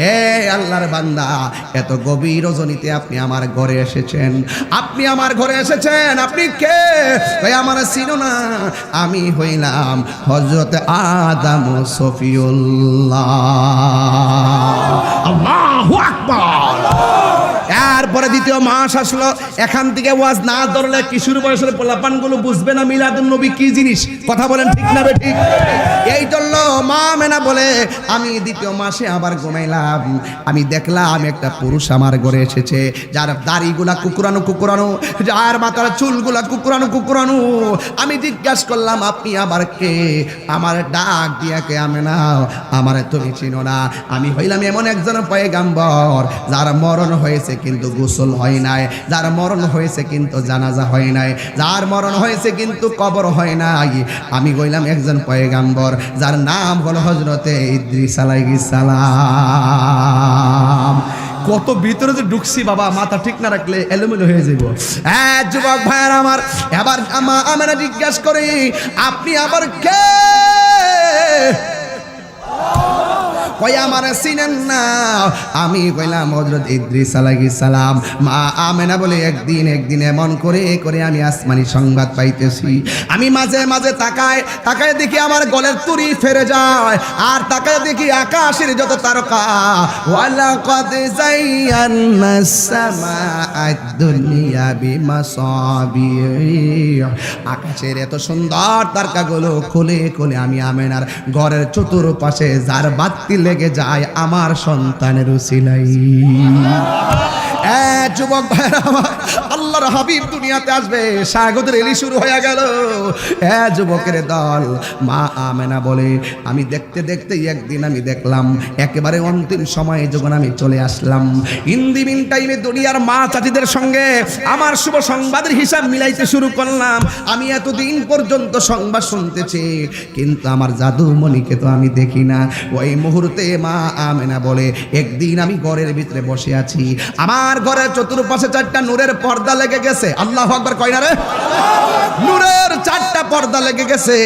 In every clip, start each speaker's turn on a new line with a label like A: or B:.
A: এ আল্লাহর বান্দা, এত গভীর রজনীতে আপনি আমার ঘরে এসেছেন। আপনি আমার ঘরে এসেছেন, আপনি কে? ভাই আমার চিনো না আমি হইলাম হজরত আদাম সফিউল্লাহ। আল্লাহু আকবার। দ্বিতীয় মাস আসলো, এখান থেকে ওয়াজ না ধরলে কিশোর বয়সের পোলাপানগুলো বুঝবে না মিলাদুন নবী কি জিনিস? কথা বলেন ঠিক না ঠিক? এই জন্য মা মেনা বলে, আমি দ্বিতীয় মাসে আবার ঘুমাইলাম। আমি দেখলাম একটা পুরুষ আমার ঘরে এসেছে, যার দাড়িগুলা কুকুরানো কুকুরানো, যার মাথার চুলগুলা কুকুরানো কুকুরানো। আমি জিজ্ঞাসা করলাম, আপনি আবার কে? আমার ডাক দিয়াকে আমি না আমার তুমি চিনো না। আমি হইলাম এমন একজন পয়গাম্বর, যার মরণ হয়েছে কিন্তু গোসল হয় নাই, যার মরণ হয়েছে কিন্তু জানাজা হয় নাই, যার মরণ হয়েছে কিন্তু কবর হয় নাই। আমি কইলাম একজন পয়গাম্বর, যার নাম হলো হজরতে ইদ্রিস সালাম। কত ভিতরে যে ঢুকছি বাবা, মাথা ঠিক না রাখলে এলোমেলো হয়ে যাব হ্যাঁ যুবক ভাইয়ের আমার, এবার আমা আমরা জিজ্ঞাসা করি, আপনি আবার কে? কই আমার চিনেন না? আমি কইলাম হজরত ইদ্রিস আলাইহিস সালাম, মা আমেনা বলে একদিন একদিন এমন করে করে আমি আসমানি সংবাদ পাইতেছি। আমি মাঝে মাঝে তাকায় তাকায় দেখি আমার গলের তুরি ফেরে যায়, আর তাকায় দেখি আকাশের যত তারকা। ওয়ালা কদ জাইয়ান্না সামাআদ দুনিয়া বিমাসাবি আকাশের এত সুন্দর তারকাগুলো খুলে খুলে আমি আমেনার ঘরের চতুর্পাশে যার বাতি লেগে যায় আমার সন্তানের উসিলাই যুবক ভাইরা আমার আল্লাহর হাবিব দুনিয়াতে আসবে, স্বাগতের এলি শুরু হয়ে গেল। এ যুবকের দল, মা আমেনা বলে, আমি দেখতে দেখতে একদিন আমি দেখলাম, একেবারে অন্তিম সময়ে যখন আমি চলে আসলাম ইন্দি মিন টাইমে দুনিয়ার মা চাচিদের সঙ্গে আমার শুভ সংবাদের হিসাব মিলাইতে শুরু করলাম। আমি এতদিন পর্যন্ত সংবাদ শুনতেছি, কিন্তু আমার জাদুমণিকে তো আমি দেখি না। ওই মুহূর্তে মা আমেনা বলে, একদিন আমি ঘরের ভিতরে বসে আছি। আমার ঘরের চতুর্পাশে চারটা নূরের পর্দা লেগে গেছে। আল্লাহ আকবার, কয় না রে? নূরের চারটা পর্দা লেগে গেছে।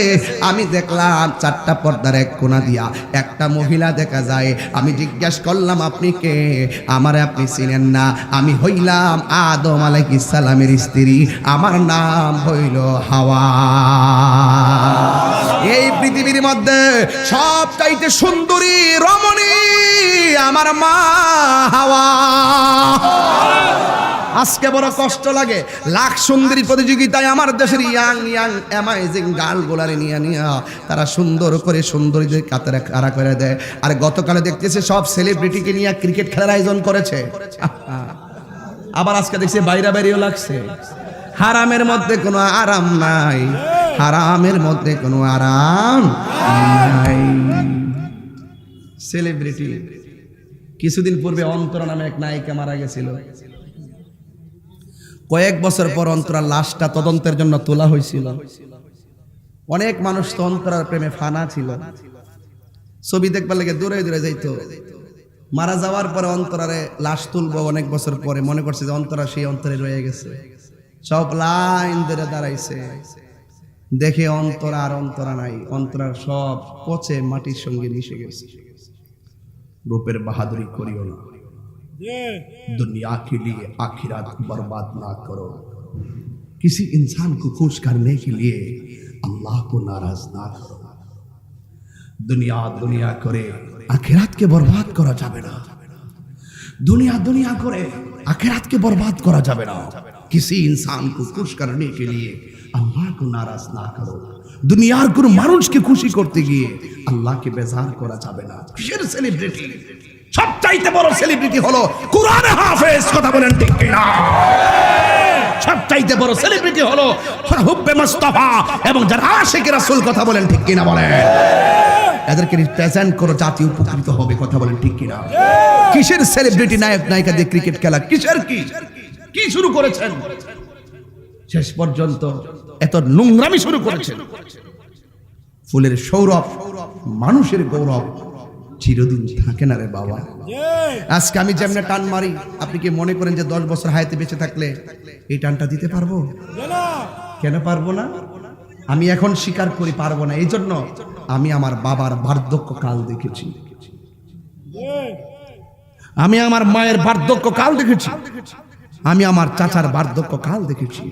A: আমি দেখলাম চারটা পর্দার এক কোনা দিয়া একটা মহিলা দেখা যায়। আমি জিজ্ঞাসা করলাম, আপনি কে? আমারে আপনি চিনেন না। আমি হইলাম আদম আলাইহিস সালামের স্ত্রী। আমার নাম হইল হাওয়া। এই পৃথিবীর মধ্যে সব চাইতে সুন্দরী রমণী আমার মা হাওয়া। আজকে বড় কষ্ট লাগে। লাখ সুন্দরী প্রতিযোগিতায় আমার দেশের ইয়াং ইয়াং অ্যামাইজিং গার্লগুলারে নিয়ে নিয়ে তারা সুন্দর করে সুন্দরীদের কাতারে খাড়া করে দেয়। আর গতকালে দেখতেছে সব সেলিব্রিটিকে নিয়ে ক্রিকেট খেলার আয়োজন করেছে। আবার আজকে দেখছি বাইরা বাইরেও লাগছে। হারামের মধ্যে কোনো আরাম নাই। হারামের মধ্যে কোনো আরাম নাই। সেলিব্রিটি কিছুদিন পূর্বে অন্তরা নামে এক নায়িকা মারা গেছিল। কয়েক বছর পর অন্তরার লাশটা তদন্তের জন্য তোলা হয়েছিল। অনেক মানুষ তো অন্তরার প্রেমে ফানা ছিল। ছবি দেখবার লেগে দূরে দূরে যাইতো। মারা যাওয়ার পরে অন্তরারে লাশ তুলবো অনেক বছর পরে মনে করছে যে অন্তরা সেই অন্তরে রয়ে গেছে। সব লাইন ধরে দাঁড়াইছে দেখে অন্তরা আর অন্তরা নাই অন্তরার সব পচে মাটির সঙ্গে মিশে গেছে রূপের বাহাদুরি করিও না दुनिया के लिए आखिरत बर्बाद ना करो किसी इंसान को खुश करने के लिए अल्लाह को नाराज ना करो दुनिया दुनिया करे আখেরাতকে বরবাদ করা যাবে না दुनिया दुनिया করে আখেরাতকে বরবাদ করা যাবে না किसी इंसान को खुश करने के लिए আল্লাহ को नाराज না করো দুনিয়ার কোন মানুষকে খুশি করতে গিয়ে আল্লাহকে বেজার করা যাবে না কিসের সেলিব্রিটি সবচাইতে বড় সেলিব্রিটি হলো কোরআন হাফেজ কথা বলেন ঠিক কিনা সবচাইতে বড় সেলিব্রিটি হলো হুব্বে মুস্তাফা এবং যারা আশিক রাসূল কথা বলেন ঠিক কিনা বলেন এদেরকে রিপ্রেজেন্ট করো জাতি উপকৃত হবে কথা বলেন ঠিক কিনা কিসের সেলিব্রিটি নায়ক নায়িকা দিয়ে ক্রিকেট খেলা কিসের কি কি শুরু করেছেন? শেষ পর্যন্ত এত নোংরামি শুরু করেছেন। ফুলের সৌরভ, মানুষের গৌরব চিরদিন থাকে না রে বাবা। আজকে আমি যেমনে টান মারি, আপনি কি মনে করেন যে দশ বছর হায়াতে বেঁচে থাকলে এই টানটা দিতে পারব? কেন পারব না? আমি এখন স্বীকার করি পারব না। এই জন্য আমি আমার বাবার বার্ধক্য কাল দেখেছি। আমি আমার মায়ের বার্ধক্য কাল দেখেছি। আমি আমার চাচার বার্ধক্য কাল দেখেছি।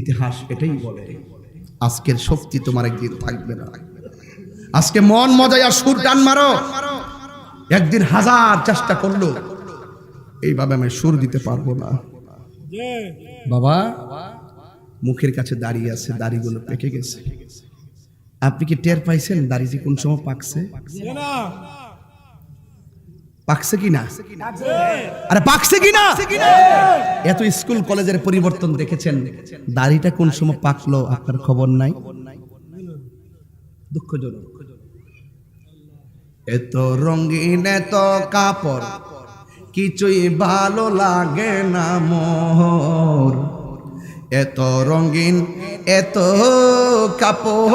A: ইতিহাস এটাই বলে, আজকের শক্তি তোমার একদিন থাকবে না। আজকে মন মজায় আর সুর টান মারো। একদিন হাজার চেষ্টা করল, এইভাবে আমি সুর দিতে পারব না। বাবা, মুখের কাছে দাঁড়িয়ে আছে, দাড়িগুলো পেকে গেছে। আপনি কি টের পাইছেন দাড়ি যে কোন সময় পাকছে? পাকছে কি না আরে, পাকছে কি না এত স্কুল কলেজের পরিবর্তন দেখেছেন। দাড়িটা কোন সময় পাকলো আপনার খবর নাই? দুঃখজনক। এত রঙিন, এত কাপড়, কিছুই ভালো লাগে না মোর। এত রঙিন, এত কাপড়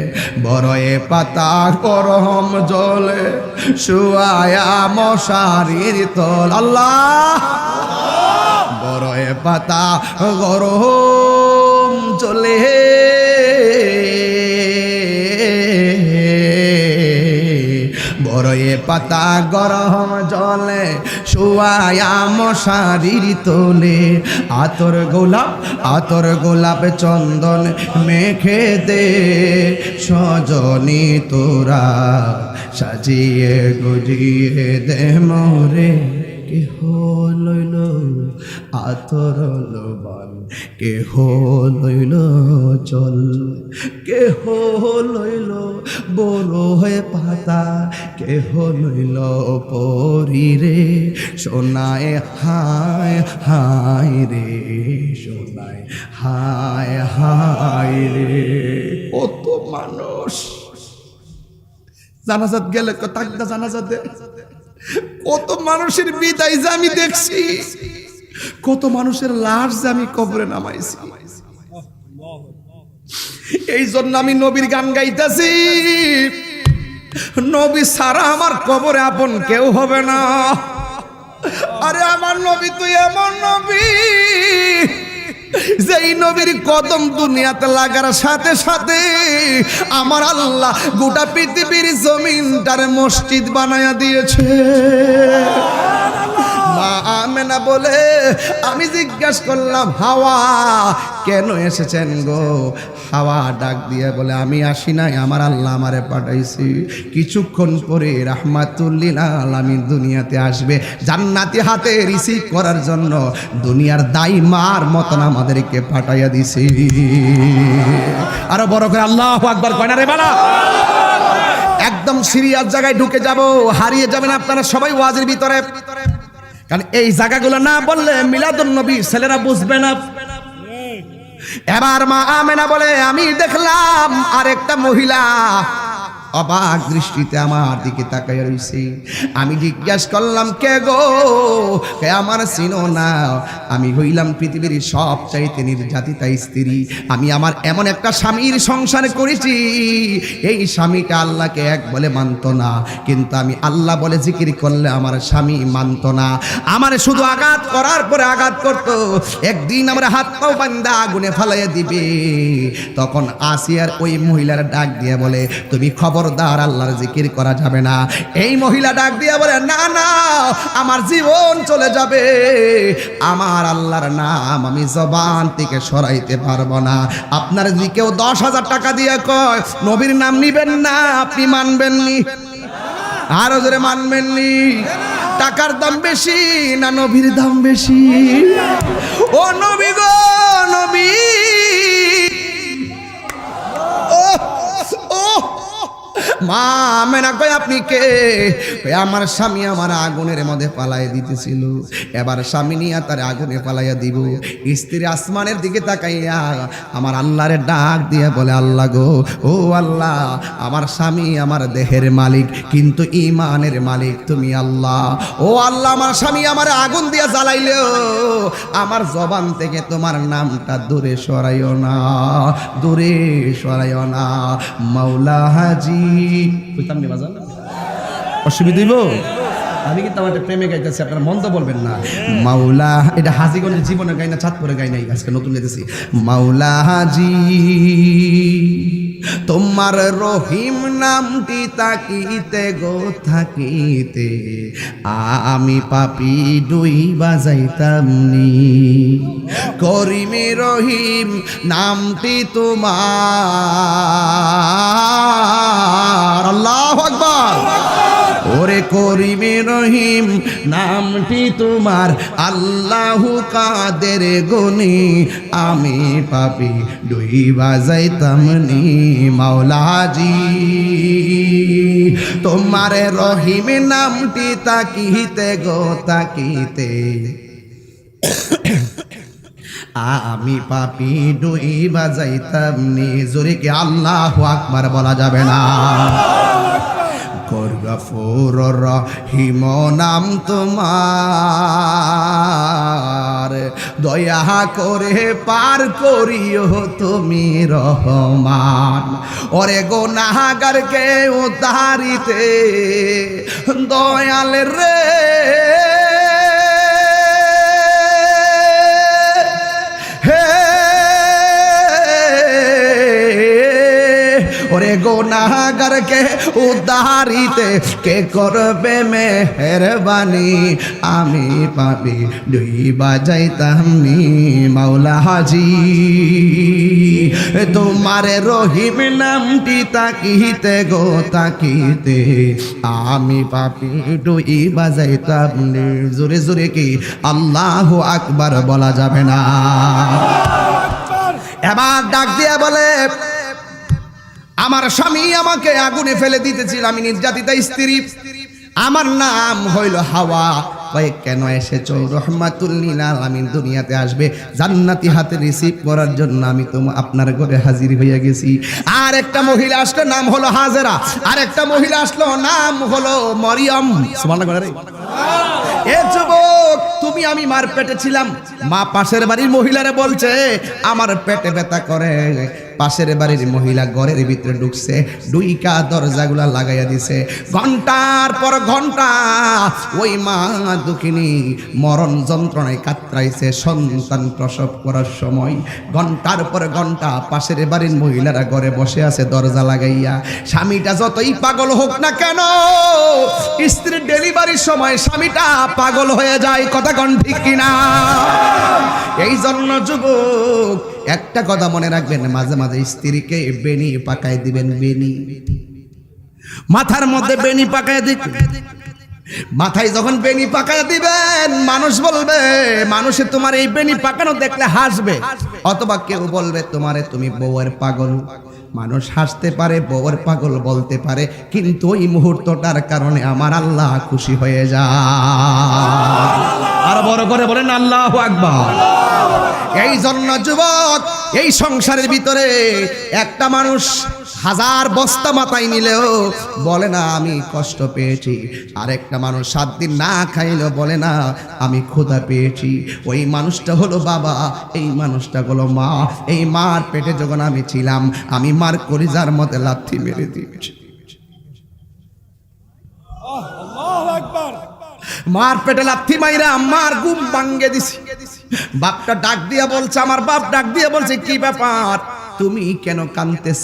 A: বড়য়ে পাতা গরম জলে শুয়ায়া মশারির তল। আল্লাহ! বড়য়ে পাতা গরম চলে বড়য়ে পাতা গরম জলে শুয়ায়া মশারির তোলে। আতর গোলাপ আতর গোলাপ চন্দন মেখে দে। সজনী তোরা সাজিয়ে গজিয়ে দে মোরে। কেহ লইল, আতর লবান কেহ লইল চল কেহ লইল, বড় হয়ে পাতা। কেহ লইল পরিরে সোনায় হায় হায় রে, সোনায় হায় হায় রে। কত মানুষ। জানাজাত গেলে তাকদা জানাজাত। কত মানুষের বিদায় যে আমি দেখছি। কত মানুষের লাশ যে আমি কবরে নামাইছি। এই জন্য আমি নবীর গান গাইতেছি। নবী সারা আমার কবরে আপন কেউ হবে না। আরে আমার নবী তুই এমন নবী। যেই নবীর কদম দুনিয়াতে লাগার সাথে সাথে আমার আল্লাহ গোটা পৃথিবীর জমিনটার মসজিদ বানায়া দিয়েছে। আমেনা বলে, আমি জিজ্ঞাস করলাম, হাওয়া কেন এসেছেন গো? হাওয়া ডাক দিয়ে বলে, আমি আসি নাই, আমার আল্লাহ আমারে পাঠাইছি। কিছুক্ষণ পরে রাহমাতুল্লিল আমি দুনিয়াতে আসবে। জান্নাতি হাতে রিসিভ করার জন্য দুনিয়ার দায়ী মার মতন আমাদেরকে পাঠাইয়া দিছি। আরও বড় করে আল্লাহ আকবার কয়না রে বালা? একদম সিরিয়াস জায়গায় ঢুকে যাব, হারিয়ে যাবেন আপনারা সবাই ওয়াজের ভিতরে। কারণ এই জায়গাগুলো না বললে মিলাদুল নবী ছেলেরা বুঝবে না। এবার মা আমেনা বলে, আমি দেখলাম আরেকটা মহিলা অবাক দৃষ্টিতে আমার দিকে তাকাই রইছে। আমি জিজ্ঞাসা করলাম, কে গো? কে আমার চিনো না? আমি হইলাম পৃথিবীর সব চাইতে নির্যাতিতা স্ত্রী। আমি আমার এমন একটা স্বামীর সংসার করেছি। এই স্বামীটা আল্লাহকে এক বলে মানত না। কিন্তু আমি আল্লাহ বলে জিকির করলে আমার স্বামী মানত না। আমার শুধু আঘাত করার পরে আঘাত করত। একদিন আমার হাত পাও বান্দা আগুনে ফালাইয়া দিবে। তখন আসিয়ার ওই মহিলার ডাক দিয়ে বলে, তুমি খবরদার, আল্লাহর জিকির করা যাবে না। এই মহিলা ডাক দিয়ে বলে, না না, আমার জীবন চলে যাবে। আমার আল্লাহর নাম আমি জবান থেকে সরাইতে পারব না। আপনার যদি দশ হাজার টাকা দিয়ে কয়, নবীর নাম নিবেন না, আপনি মানবেননি। আরও জোরে মানবেননি। টাকার দাম বেশি না নবীর দাম বেশি? ও নবী গো, নবী। মা মেনা কয়, আপনি কে? আমার স্বামী আমার আগুনের মধ্যে পালাইয়া দিতেছিল। এবার স্বামী নিয়ে তার আগুনে পালাইয়া দিব। স্ত্রী আসমানের দিকে তাকাইয়া আমার আল্লাহরে ডাক দিয়ে বলে, আল্লাহ গো, ও আল্লাহ, আমার স্বামী আমার দেহের মালিক, কিন্তু ইমানের মালিক তুমি আল্লাহ। ও আল্লাহ, আমার স্বামী আমার আগুন দিয়ে জ্বালাইলেও আমার জবান থেকে তোমার নামটা দূরে সরাইও না, দূরে সরাইও না। মাওলা হাজি বুঝতাম নি বাজান? অসুবিধা হইব? আমি কিন্তু আমার একটা প্রেমে গাইতেছি আপনারা বলবেন না। মাওলা এটা হাজিগঞ্জের জীবনে গাই না চাঁদপুরে গাই নাই আজকে নতুন গাইতেছি। মাওলা হাজি। তোমার রহিম নামটি তাকিতে গো, থাকিতে। আমি পাপি দুই বাজাইতাম নি। করিমে রহিম নামটি তোমার। আল্লাহ আকবার। করিমে রহিম। নামটি তোমার আল্লাহ কাদের গনি। আমি পাপি দুই বাজাইতাম নি মাওলাজি। তোমার রহিম নামটি তাকিতে গো, তাকিতে। আমি পাপি ডুই বাজাইতাম নি। জোরে কি আল্লাহ আকবার বলা যাবে না? গর্গফুর রহিম নাম তোমার। দয়া করে পার করিও তুমি রহমান। ওরে গো নাহাগারকে উদ্ধারিতে দয়াল রে। ওরে গোনাগারকে উদ্ধারিতে কে করবে মেহরবানি? আমি পাবি দুই বাজাইতাম নি মাওলা হাজি। তোমার রহিম নামটি তাকিতে গো, তাকিতে। আমি পাপি দুই বাজাইতাম নি জোরে জোরে কি আল্লাহ আকবার বলা যাবে না? এবার ডাক দিয়ে বলে আমার স্বামী আমাকে আগুনে ফেলে দিতেছিল, আমি নির্যাতিতা স্ত্রী। আমার নাম হইল হাওয়া। কয়েক কেন এসেছ? রহমাতুল্লিল আলামিন দুনিয়াতে আসবে। জান্নাতি হাতে রিসিভ করার জন্য আমি তো আপনার ঘরে হাজির হইয়া গেছি। আর একটা মহিলা আসলো, নাম হলো হাজেরা। আর একটা মহিলা আসলো, নাম হলো মরিয়ম। এ যুবক, তুমি আমি মার পেটে ছিলাম। মা পাশের বাড়ির মহিলারে বলছে, আমার পেটে ব্যথা করে। পাশের বাড়ির মহিলা ঘরের ভিতরে ঢুকছে দুইকা দরজাগুলা লাগাইয়া দিছে। ঘণ্টার পর ঘণ্টা ওই মা দুঃখিনী মরণ যন্ত্রণায় কাতরাইছে, সন্তান প্রসব করার সময়। ঘণ্টার পর ঘণ্টা পাশের বাড়ির মহিলারা ঘরে বসে আছে দরজা লাগাইয়া। স্বামীটা যতই পাগল হোক না কেন, স্ত্রীর ডেলিভারির সময় স্বামীটা পাগল হয়ে যায়, কথা কন ঠিক কিনা? এই জন্য যুবক একটা কথা মনে রাখবেন মাঝে মাঝে স্ত্রীকে বেনি পাকায় দিবেন বেনি মাথার মধ্যে বেনি পাকায় দিবেন মাথায় যখন বেনি পাকায় দিবেন মানুষ বলবে মানুষে তোমার এই বেনি পাকানো দেখলে হাসবে। অথবা কেউ বলবে তোমারে তুমি বউয়ের পাগল। মানুষ হাসতে পারে বউয়ের পাগল বলতে পারে কিন্তু ওই মুহূর্তটার কারণে আমার আল্লাহ খুশি হয়ে যায়। আর বড় করে বলেন আল্লাহ আকবার। এই জন্য যুবক এই সংসারের ভিতরে একটা মানুষ হাজার বস্তা মাথায় নিলেও বলে না আমি কষ্ট পেয়েছি। আরেকটা মানুষ সাত দিন না খাইলেও বলে না আমি ক্ষুধা পেয়েছি। ওই মানুষটা হলো বাবা এই মানুষটা হলো মা। এই মার পেটে যখন আমি ছিলাম আমি মার করিজার মধ্যে লাথি মেরে দিয়েছি। মার পেটে লাথি মাইরা মার ঘুম ভাঙ্গে দিছি। বাপটা ডাক দিয়ে বলছে আমার বাপ ডাক দিয়ে বলছে কি ব্যাপার? তুমি কেন কানতেছ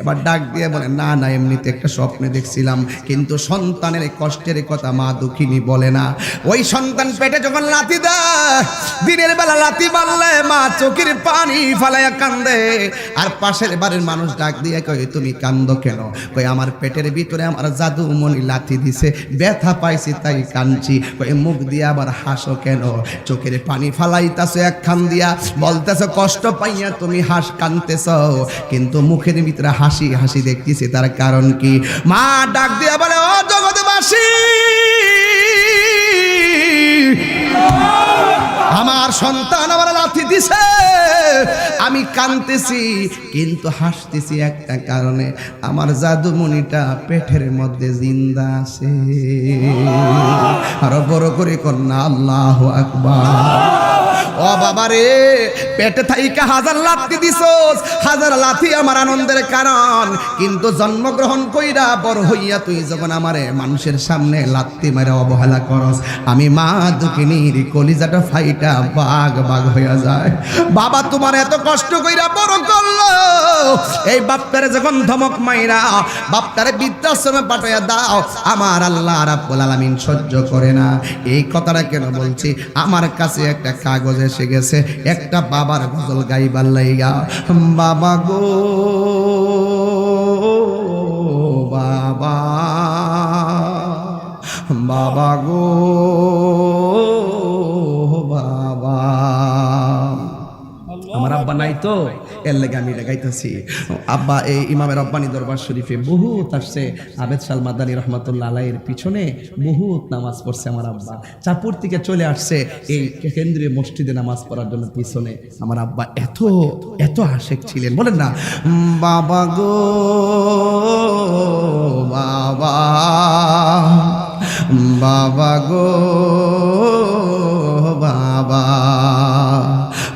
A: এবার ডাক দিয়ে বলে, না না, এমনিতে একটা স্বপ্নে দেখছিলাম, কিন্তু সন্তানের কষ্টের কথা মা দুঃখিনী বলে না। ওই সন্তান পেটে যখন লাথি দেয়, দিনের বেলা লাথি মারলে মা চোখের পানি ফালাইয়া কান্দে। আর পাশের বাড়ির মানুষ ডাক দিয়ে কয়, তুমি কান্দো কেন? কই আমার পেটের ভিতরে আমার জাদু মনি লাথি দিছে, ব্যথা পাইছি, তাই কাঁদছি। কই মুখ দিয়ে আবার হাসো কেন? চোখের পানি ফালাইতাছো এক খান দিয়া, বলতেছো, কষ্ট পাইয়া তুমি হাস কান্দ কানতেছ কিন্তু মুখের ভিতরে হাসি হাসি দেখতেছি, তার কারণ কি? মা ডাক দিয়ে বলে, ও জগৎবাসী, আমার সন্তান আমার লাথি দিছে। আমি কানতেছি কিন্তু হাসতেছি একটা কারণে, আমার জাদুমণিটা পেটের মধ্যে জিন্দা আছে। আরও বড় করে কন্যা আল্লাহ আকবার। ও বাবা রে পেটে থাইকা হাজার লাথি দিছস, হাজার লাথি আমার আনন্দের কারণ। কিন্তু জন্মগ্রহণ কইরা বড় হইয়া তুই যখন আমারে মানুষের সামনে লাত্তি মেরে অবহেলা করস, আমি মা দুঃখিনীর কলিজাটা ফাইটা বাঘ বাঘ হইয়া যায়। বাবা তোমার এত কষ্ট কইরা বড় করল। এই বাপটারে যখন ধমক মাইরা, বাপটারে বৃদ্ধাশ্রমে পাঠাইয়া দাও, আমার আল্লাহ রাব্বুল আলামিন সহ্য করে না। এই কথাটা কেন বলছি? আমার কাছে একটা কাগজ এসে গেছে, একটা বাবার গজল গাইবার লাইগা, বাবা গো, বাবা বাবা গো, বাবা। আমার আব্বা নাই তো? এর লেগে আমি এটা গাইতেছি। আব্বা, এই ইমামের রব্বানি দরবার শরীফে বহুত আসছে। আবেদ সাল মাদানী রহমতুল্লাহ আলাইয়ের পিছনে বহুত নামাজ পড়ছে আমার আব্বা। চাপুর থেকে চলে আসছে এই কেন্দ্রীয় মসজিদে নামাজ পড়ার জন্য পিছনে। আমার আব্বা এত এত আশেক ছিলেন। বলেন না বাবা গো, বাবা বাবা গো, বাবা।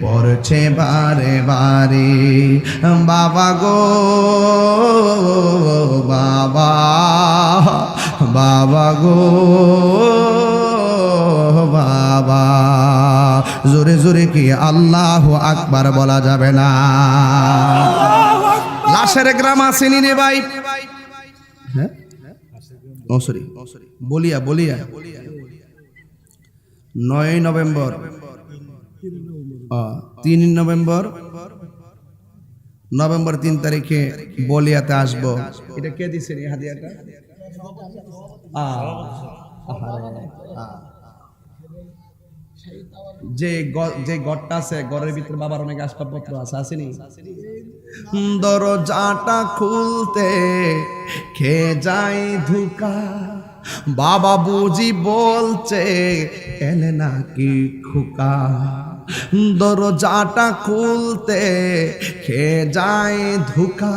A: পড়ছে বারে বারে। বাবা গো, বাবা বাবা গো, বাবা। জোরে জোরে কি আল্লাহ আকবার বলা যাবে না? লাশের গ্রাম আসেনি রে ভাই। হ্যাঁ? সরি বলিয়া বলিয়া। নয় নভেম্বর। তিন নভেম্বর। নভেম্বর তিন তারিখে বলিয়াতে আসব। এটা কে দিচ্ছেন যে যে ঘরটা আছে ঘরের ভিতরে বাবার অনেক আসবাবপত্র আছে আসেনি দরজাটা খুলতে খেয়ে যাই ধুকা। বাবা বুঝি বলছে এলে নাকি খুকা? দরজাটা খুলতে খেয়ে যায় ধুকা?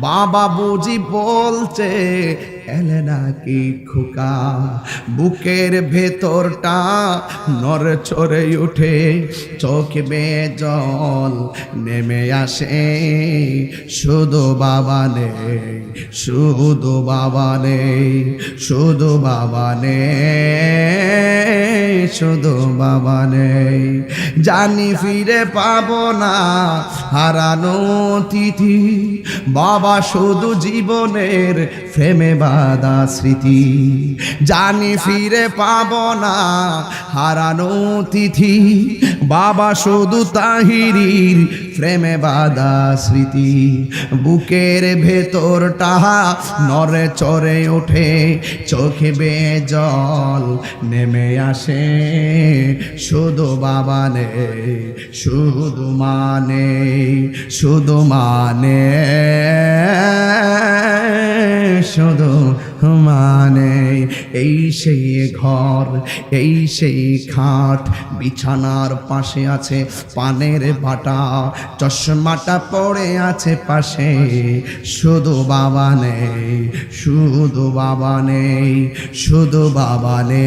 A: বাবা বুঝি বলছে এলে নাকি খোকা? বুকের ভেতরটা নর চড়ে উঠে, চোখ বে জল নেমে আসে। শুধু বাবা নেই, শুধু বাবা নেই, শুধু বাবা নেই, শুধু বাবা নেই। জানি ফিরে পাবো না হারানো তিথি বাবা শুধু জীবনের প্রেমে বাদা স্মৃতি। জানি ফিরে পাব না হারানো তিথি বাবা শুধু তাহিরির প্রেমে বাদা স্মৃতি, বুকের ভেতরটা নরে চড়ে ওঠে, চোখে বে জল নেমে আসে। শুধু বাবা নেই, শুধু মানে শুধু মানে শুধু মানে এই সেই ঘর, এই সেই খাট, বিছানার পাশে আছে পানের বাটা, চশমাটা পড়ে আছে পাশে। শুধু বাবা নেই, শুধু বাবা নেই, শুধু বাবা নেই,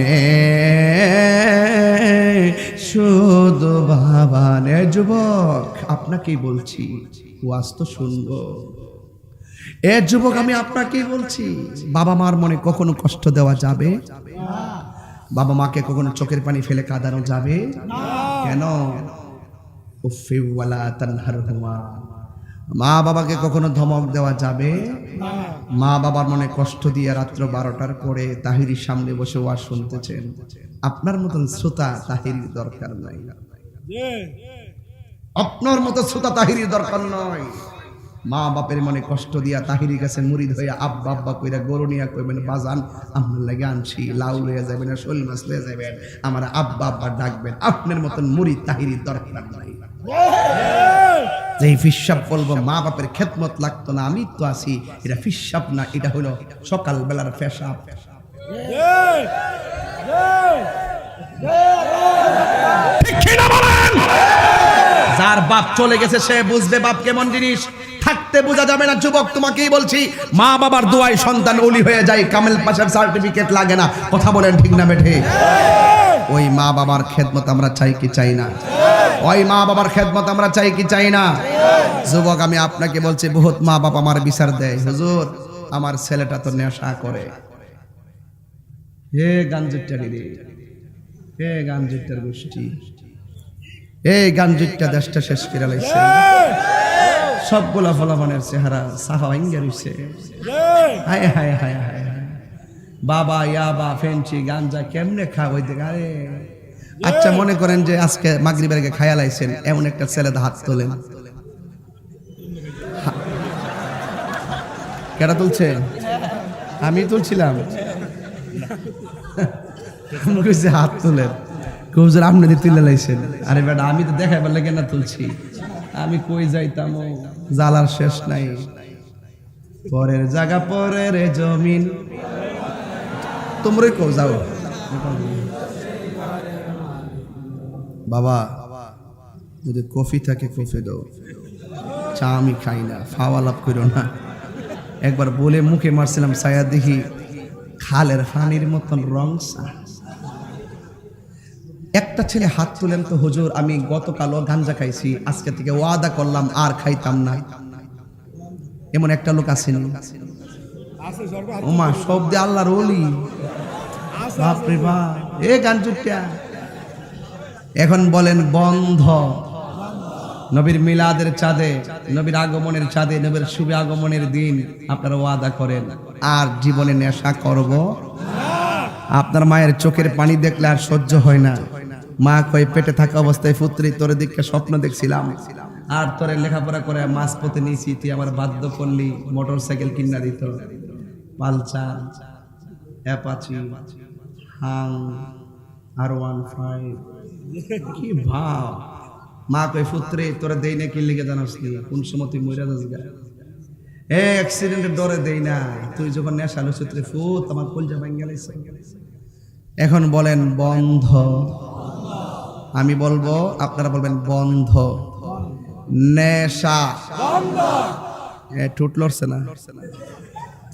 A: শুধু বাবা নেই। যুবক, আপনাকেই বলছি, ওয়াজ শুনব। এ যুবক আমি আপনাকে বলছি বাবা মার মনে কখনো কষ্ট দেওয়া যাবে? বাবা মাকে কখনো চোখের পানি ফেলে কাঁদানো যাবে? কেন। মা বাবাকে কখনো ধমক দেওয়া যাবে? মা বাবার মনে কষ্ট দিয়ে রাত্র বারোটার পরে তাহিরির সামনে বসে ওয়াজ শুনতেছেন। আপনার মতন শ্রোতা তাহিরির দরকার নাই। আপনার মতো শ্রোতা তাহিরির দরকার নয়। মা বাপের মনে কষ্ট দিয়া তাহিরির কাছে মুড়ি হইয়া আব্বা আব্বা কইরা গরু নিয়া কইবেন বাজান আপনার লাগে আনছি লাউ লইয়া যাবেন আর শোল মাছ লইয়া যাবেন আমার আব্বা আব্বা ডাকবেন আপনার মতন মুড়ি তাহিরির দরকার নাই। যে ফিসাব বলব মা বাপের খেদমত লাগতো না আমি তো আছি এটা ফিসাব না এটা হলো সকাল বেলার পেশাব ঠিক না বলেন? যার বাপ চলে গেছে, সে বুঝবে বাপ কেমন জিনিস। থাকতে বোঝা যাবে না, যুবক, তোমাকেই বলছি, মা বাবার দোয়ায় সন্তান ওলি হয়ে যায়, কামেল পাশের সার্টিফিকেট লাগে না। কথা বলেন ঠিক না বেঠে? ওই মা বাবার খেদমত আমরা চাই কি চাই না? ওই মা বাবার খেদমত আমরা চাই কি চাই না? যুবক, আমি আপনাকে বলছি, বহুত মা বাবা আমার বিচার দেয়। হুজুর, আমার ছেলেটা তো নেশা করে। হে গাঞ্জুটারি রে হে গাঞ্জুটার গোষ্ঠী। এই গাঞ্জুটটা দেশটা শেষ করে লাইছে। সবগুলা ফলাফলের চেহারা সাফা ভাঙ্গে রইছে। হায় হায় হায় হায়। বাবা, ইয়াবা ফেন্সি গাঞ্জা কেমনে খা ওই দিকে? আরে। আচ্ছা মনে করেন যে আজকে মাগরিবের আগে খায়া লাইছেন, এমন একটা ছেলে হাত তোলেন। কেটা তুলছে? আমি তুলছিলাম। হাত তোলেন। কবজের আপনি দিয়ে তুলে লাইছেন। আরে বেটা, আমি তো দেখাইবার লাগে না তুলছি। আমি কই যাইতাম জ্বালার শেষ নাই। পরের জায়গা, পরের জমিন। তোমরাই কো যাও। বাবা, যদি কফি থাকে কফি দাও। চা আমি খাই না, ফাওয়া লাভ করো না। একবার বলে মুখে মারছিলাম সায়া দেখি খালের ফানির মতন রং চা একটা ছেলে হাত তুলেন তো, হুজুর, আমি গতকালও গাঞ্জা খাইছি, আজকে থেকে ওয়াদা করলাম, আর খাইতাম না। এমন একটা লোক আসেনি ওমা, সব দিয়ে আল্লাহর ওলি। বাপরে বাপ। এ গাঞ্জুটা এখন বলেন, বন্ধ। নবীর মিলাদের চাঁদে, নবীর আগমনের চাঁদে, নবীর শুভ আগমনের দিন আপনারা ওয়াদা করেন, আর জীবনে নেশা করব। আপনার মায়ের চোখের পানি দেখলে আর সহ্য হয় না। মা কয়, পেটে থাকা অবস্থায় পুত্রী, তোর দিকে স্বপ্ন দেখছিলাম। আর তোরে লেখাপড়া করে মাছ পথে নিয়েছি, তুই আমার বাধ্য করলি মোটর সাইকেল কিনা দিত। পালচার অ্যাপাচি, হাং, আর ওয়ান ফাইভ। কি ভাব। মা কয়, পুত্রে, তোরা দেই না কি লিখে জানাস নি? কোন সময় তুই মরে যাস গা? এ অ্যাক্সিডেন্টের ডরে দেই না তুই যখন নেশা লুচিত্রে ফুত, আমার কলজা ভাঙ্গা লাইছে। এখন বলেন, বন্ধ। আমি বলব, আপনারা বলবেন বন্ধ। নেশা। ঠুট লড়ছে না।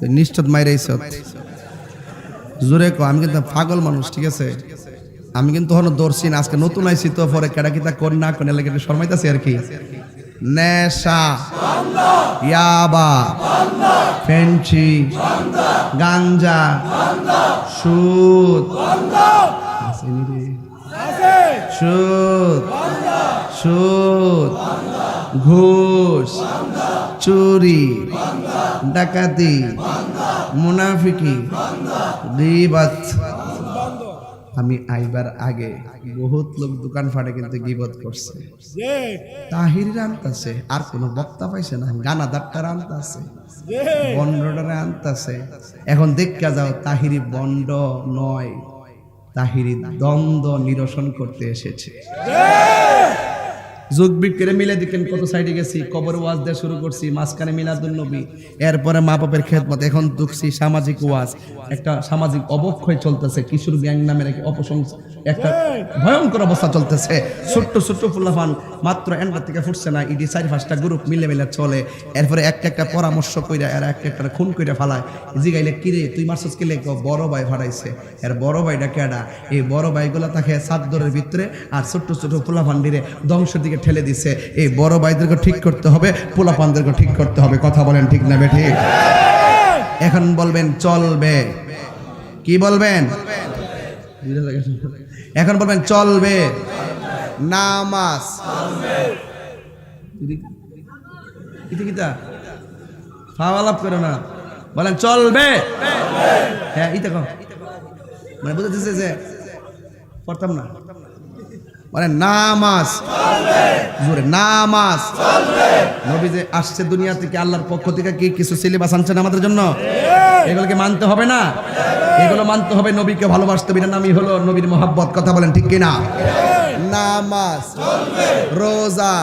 A: নিশ্চত মাইরাইছ জোরে কো, আমি কিন্তু পাগল মানুষ, ঠিক আছে? আমি কিন্তু হনো দর্শি না, আজকে নতুন আইছি তো, পরে কেডা কিতা কোন না কোন লাগে শর্মাইতাছি আর কি। নেশা। ইয়াবা। ফেন্সি গাঞ্জা। সুদ। সুদ সুদ, ঘুষ, চুরি, ডাকাতি, মুনাফিকি আমি আইবার আগে বহুত লোক দোকান ফাটে কিন্তু গিবত করছে। তাহির আনতাছে আর কোনো বক্তা পাইছে না। গানা দাট্টার আনতাছে বন্ডটারে আনতাছে এখন দেখা যাও, তাহিরি বন্ড নয়। তাহিরি দ্বন্দ্ব নিরসন করতে এসেছে। যুগ বিক্রে মিলে দেখেন কত সাইডে গেছি কবর ওয়াজ দেওয়া শুরু করছি মাঝখানে মিলাদুল নবী। এরপরে মা বাপের খেদমত এখন ঢুকছি সামাজিক ওয়াজ। একটা সামাজিক অবক্ষয় চলতেছে কিশোর গ্যাং নামের এক অপসংস একটা ভয়ঙ্কর অবস্থা চলতেছে। ছোট্ট ছোট্ট ফুলাফান মাত্র এন্ডার থেকে ফুটছে না ইডি চারি পাঁচটা গ্রুপ মিলে মিলে চলে। এরপরে একটা একটা পরামর্শ কইরা এরা একটা একটা খুন কইরা ফালায়। জিগাইলে কিরে তুই মারছস কিলে কও, বড় ভাই ফাড়াইছে। এর বড় ভাইটা কেডা? এই বড় ভাইগুলো তাকে সাদ্দরের ভিতরে আর ছোট্ট ছোট্ট পোলাপান্ডিরে ধ্বংসের দিকে ঠেলে দিছে। এই বড় ভাইদেরকে ঠিক করতে হবে, পোলাপানদেরকে ঠিক করতে হবে। কথা বলেন ঠিক না ঠিক এখন বলবেন, চলবে। কি বলবেন? এখন বলবেন, চলবে। নামাজ। ইতি কিতা ফাওয়ালাপ করো না। বলেন, চলবে। হ্যাঁ ইতে মানে বুঝতেছে যে, পড়তাম না। মানে নামাজ। জোরে, নামাজ। নবী যে আসছে দুনিয়া থেকে, আল্লাহর পক্ষ থেকে কি কিছু সিলেবাস আনছেন আমাদের জন্য? এগুলোকে মানতে হবে না? এগুলো মানতে হবে নবীকে ভালোবাসতে এটার নামই হলো নবীর মোহাব্বত, কথা বলেন ঠিক কিনা? নামাজ, রোজা,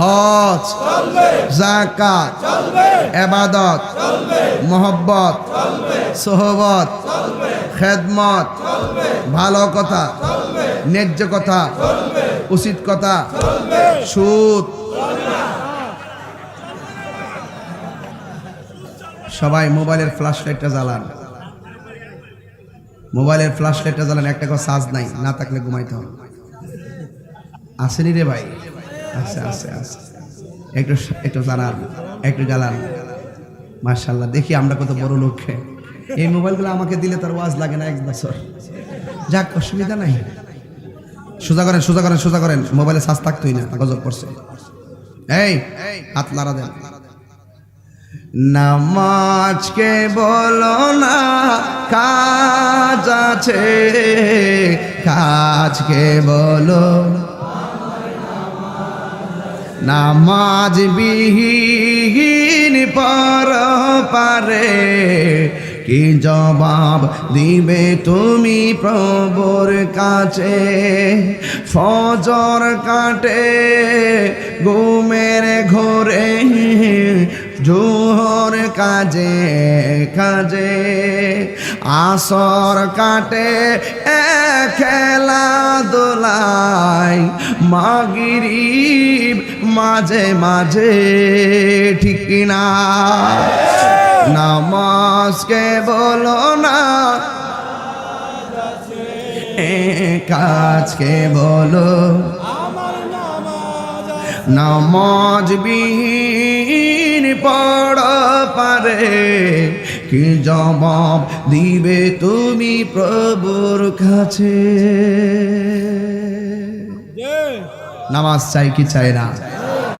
A: হজ জাকাত এবাদত, মোহব্বত, সোহবত, খেদমত, ভালো কথা, ন্যায্য কথা, উচিত কথা, সুদ। সবাই মোবাইলের ফ্ল্যাশ লাইটটা জ্বালান। মোবাইলের ফ্ল্যাশ লাইটটা জ্বালান, একটা কথা চার্জ নাই, না থাকলে ঘুমাইতে হবে। আসেনি রে ভাই? আছে আছে আছে। একটু একটু জ্বালান একটু জ্বালান মার্শাল্লাহ দেখি আমরা কত বড় লক্ষ্যে এই মোবাইলগুলো আমাকে দিলে তার ওয়াজ লাগে না এক বছর। যাক, অসুবিধা নাই। সোজা করেন সোজা করেন সোজা করেন। মোবাইলে শ্বাস থাকতোই না, গজব করছে। এই, হাত লাড়া দেন। নামাজকে বলো না, কাজ আছে। কাজকে বলো নামাজ বিহীন পর পারে, কি জবাব দিবে তুমি প্রভুর কাছে? ফজর কাটে, ঘুমের ঘরে, জোহর কাজে কাজে। আসর কাটে খেলা দোলাই মাগিরিব মাঝে মাঝে, ঠিক না নামাজকে বলো না? কাজকে বলো? নামাজ বিহীন পড় পারে। কি জবাব দিবে তুমি প্রভুর কাছে? নামাজ চাই কি চাই না?